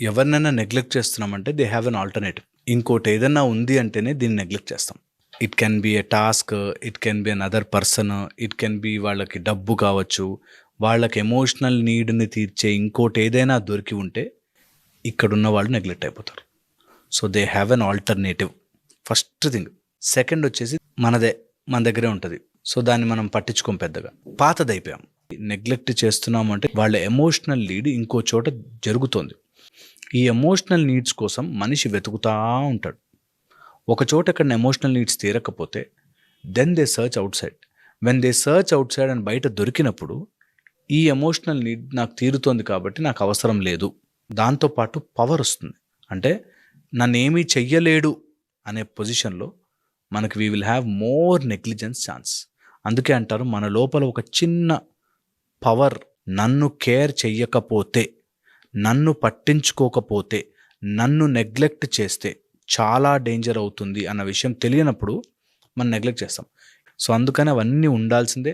ఎవరినైనా నెగ్లెక్ట్ చేస్తున్నామంటే they have an alternative ఇంకోటి ఏదైనా ఉంది అంటేనే దీన్ని నెగ్లెక్ట్ చేస్తాం. It can be a task it can be another person it can be వాళ్ళకి డబ్బు కావచ్చు వాళ్ళకి ఎమోషనల్ నీడ్ని తీర్చే ఇంకోటి ఏదైనా దొరికి ఉంటే ఇక్కడున్న వాళ్ళు నెగ్లెక్ట్ అయిపోతారు. So they have an alternative first thing second వచ్చేసి మనదే మన దగ్గరే ఉంటుంది. సో దాన్ని మనం పట్టించుకోం పెద్దగా. పాతదైపోయాం. నెగ్లెక్ట్ చేస్తున్నాము అంటే వాళ్ళ ఎమోషనల్ లీడ్ ఇంకో చోట జరుగుతోంది. ఈ ఎమోషనల్ నీడ్స్ కోసం మనిషి వెతుకుతా ఉంటాడు. ఒక చోట ఎక్కడ emotional needs తీరకపోతే then they search outside when they search outside అని బయట దొరికినప్పుడు ఈ ఎమోషనల్ నీడ్ నాకు తీరుతోంది కాబట్టి నాకు అవసరం లేదు. దాంతోపాటు పవర్ వస్తుంది. అంటే నన్ను ఏమీ చెయ్యలేడు అనే పొజిషన్లో మనకి we will have more negligence chance అందుకే అంటారు మన లోపల ఒక చిన్న పవర్ నన్ను కేర్ చెయ్యకపోతే. నన్ను పట్టించుకోకపోతే నన్ను నెగ్లెక్ట్ చేస్తే చాలా డేంజర్ అవుతుంది అన్న విషయం తెలియనప్పుడు మనం నెగ్లెక్ట్ చేస్తాం. సో అందుకని అవన్నీ ఉండాల్సిందే.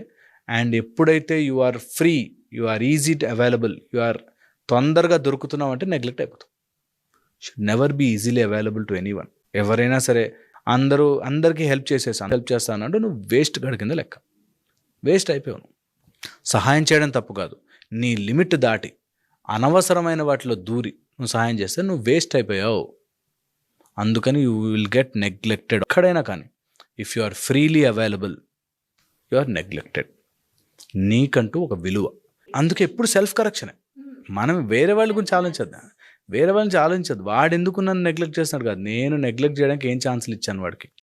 అండ్ ఎప్పుడైతే you are free you are easy available you are తొందరగా దొరుకుతున్నావు అంటే నెగ్లెక్ట్ అయిపోతాం should never be easily available to anyone ఎవరైనా సరే అందరూ అందరికీ హెల్ప్ చేసేసాను హెల్ప్ చేస్తాను అంటే నువ్వు వేస్ట్ గడి కింద లెక్క. వేస్ట్ అయిపోయావు సహాయం చేయడం తప్పు కాదు. నీ లిమిట్ దాటి అనవసరమైన వాటిలో దూరి నువ్వు సహాయం చేస్తే నువ్వు వేస్ట్ అయిపోయావు. అందుకని యూ విల్ గెట్ నెగ్లెక్టెడ్ ఎక్కడైనా కానీ if you are freely available you are neglected నీకంటూ ఒక విలువ. అందుకే ఎప్పుడు సెల్ఫ్ కరెక్షనే మనం వేరే వాళ్ళ గురించి ఆలోచించద్దా. వేరే వాళ్ళని ఆలోచించద్దు. వాడు ఎందుకు నన్ను నెగ్లెక్ట్ చేస్తున్నాడు కాదు. నేను నెగ్లెక్ట్ చేయడానికి ఏం ఛాన్సులు ఇచ్చాను వాడికి?